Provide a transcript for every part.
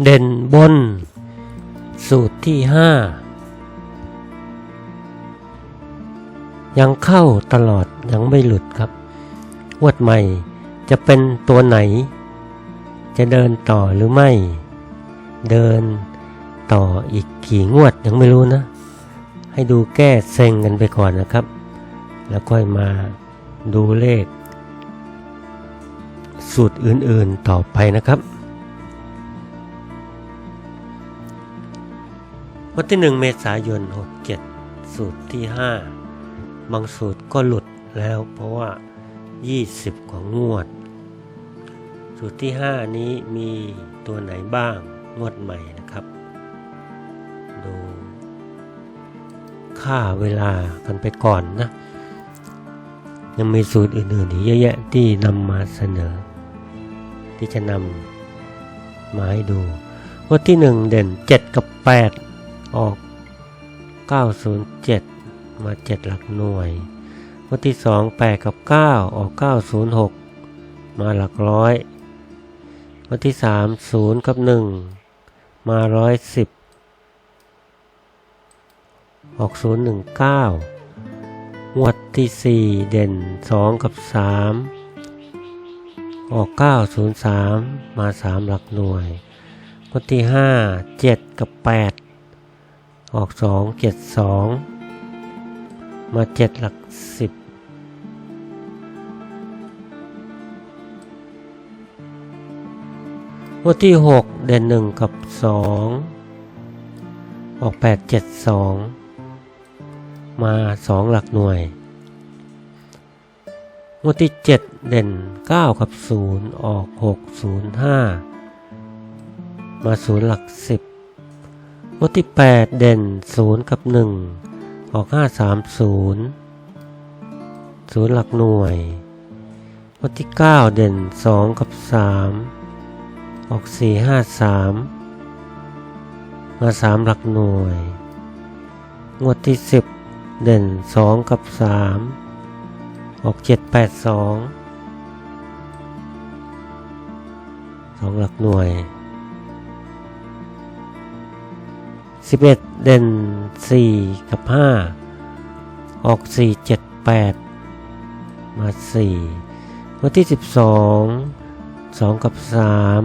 เด่นบน สูตรที่ห้ายังเข้าตลอดยังไม่หลุดครับวดใหม่จะเป็นตัวไหน จะเดินต่อหรือไม่ เดินต่ออีกกี่งวดยังไม่รู้นะ ให้ดูแก้เซ็งกันไปก่อนนะครับ แล้วค่อยมาดูเลข สูตรอื่นๆต่อไปนะครับ วันที่1เมษายน 67 สูตรที่ 5 บางสูตรก็หลุดแล้วเพราะว่า 20กว่างวด สูตรที่ 5 นี้มีตัวไหนบ้างงวดใหม่นะครับ ดูค่าเวลากันไปก่อนนะ ยังมีสูตรอื่นๆอีกเยอะแยะที่นำมาเสนอ ที่จะนำมาให้ดูวันที่1เด่น 7 กับ 8 ออก 907 มา 7 หลักหน่วยวันที่ 2 8 กับ 9 ออก 906 มาหลักร้อยวันที่ 3 0 กับ 1 มา 110 ออก 019 งวดที่ 4 เด่น 2 กับ 3ออก 903 มา 3 หลักหน่วยงวดที่ 5 7 กับ 8 ออก2 7 2มา7หลัก10งวดที่6เด่น1กับ2ออก8 7 2มา2หลักหน่วยงวดที่7เด่น9กับ0ออก6 0 5มา0หลัก10ง วดที่ 8 เด่น 0 กับ 1 ออก 5 3 0 0 หลักหน่วยงวดที่ 9 เด่น 2 กับ 3 ออก 4 5 3 มา 3 หลักหน่วย งวดที่ 10 เด่น 2 กับ 3 ออก 7 8 2 2 หลักหน่วย 11 เด่น 4 กับ 5 ออก 4 7 8 มา4งวดที่ 12 2 กับ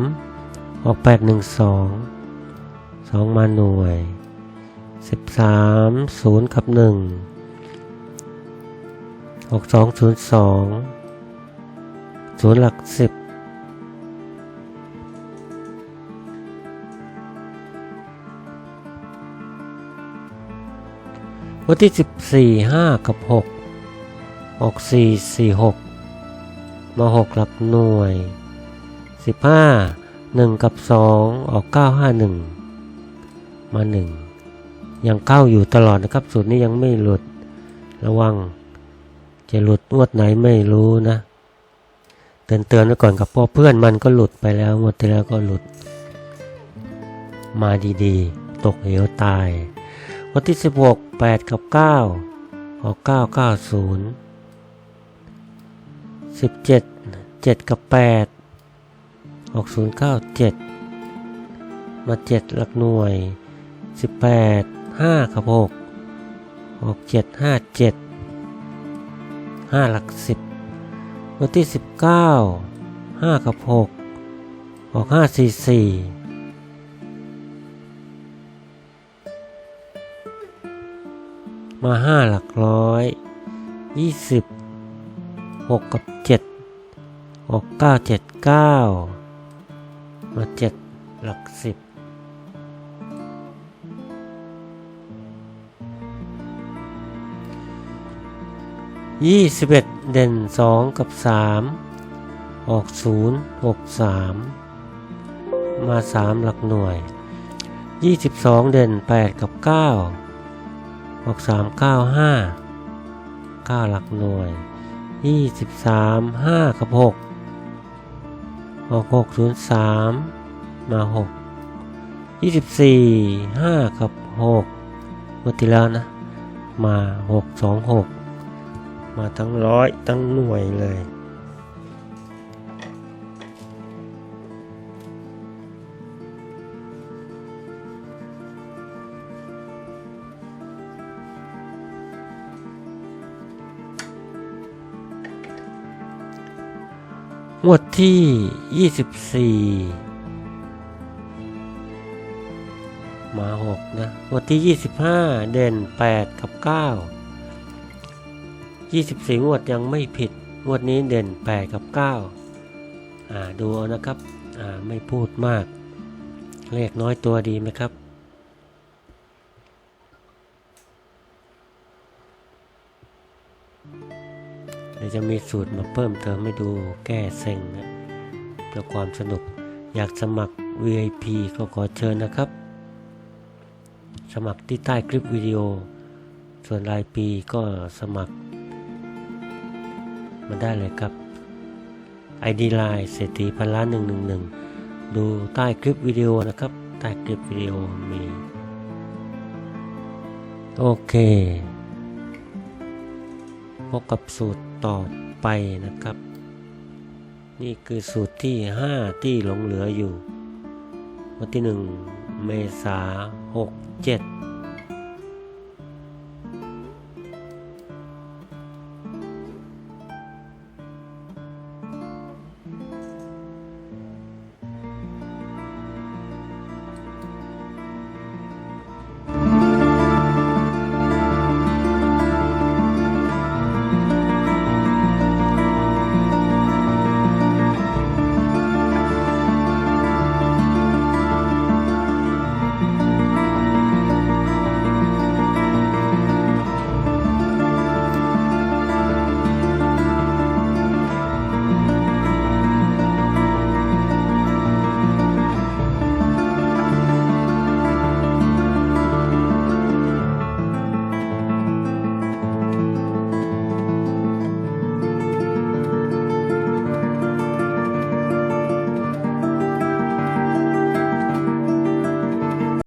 3 ออก 8 1 2 2 มาหน่วย 13 0 กับ 1 ออก 2 0 2 0 หลัก 10 วันที่ 14 5 กับ 6 ออก 4 4 6 มา 6 หลักหน่วย 15 1 กับ 2 ออก 9 5 1 มา 1 ยังเข้าอยู่ตลอดนะครับสูตรนี้ยังไม่หลุด ระวัง จะหลุดงวดไหนไม่รู้นะ เตือนเตือนๆไว้ก่อนกับพ่อเพื่อนมันก็หลุดไปแล้วงวดที่แล้วก็หลุด มาดีๆ ตกเหวตาย วันที่ 16 8 กับ 9 ออก 9 9 0 17 7 กับ 8 ออก 0 9 7 มา 7 หลักหน่วย 18 5 กับ 6 ออก 7 5 7 5 หลัก 10 วันที่ 19 5 กับ 6 ออก 5 4 4 มาห้าหลักร้อยยี่สิบหกกับเจ็ดออกเก้าเจ็ดเก้ามาเจ็ดหลักสิบยี่สิบเอ็ดเด่นสองกับสามออกศูนย์หกสามมาสามหลักหน่วยยี่สิบสองเด่นแปดกับเก้า ออกสามเก้าห้าเก้าหลักหน่วยยี่สิบสามห้ากับหกออกหกศูนย์สามมาหกยี่สิบสี่ห้ากับหกงวดที่แล้วนะ มาหกสองหกมาทั้งร้อยทั้งหน่วยเลย วดที่ 24 มา 6 นะงวดที่ 25 เด่น 8 กับ 9 24งวดยังไม่ผิดงวดนี้เด่น 8 กับ 9 อ่า ดูเอานะครับ อ่า ไม่พูดมาก เลขน้อยตัวดีไหมครับ ดี๋ยวจะมีสูตรมาเพิ่มเติมให้ดูแก้เซ็งนะเพื่อความสนุกอยากสมัคร VIP ก็ขอเชิญนะครับ สมัครที่ใต้คลิปวิดีโอ ส่วนรายปีก็สมัคร มาได้เลยครับ ID Line เศรษฐีพันล้านหนึ่งหนึ่งหนึ่งดูใต้คลิปวิดีโอนะครับ ใต้คลิปวิดีโอมี โอเคพบกับสูตร ต่อไปนะครับ นี่คือสูตรที่ 5 ที่หลงเหลืออยู่ วันที่ 1 เมษาหกเจ็ด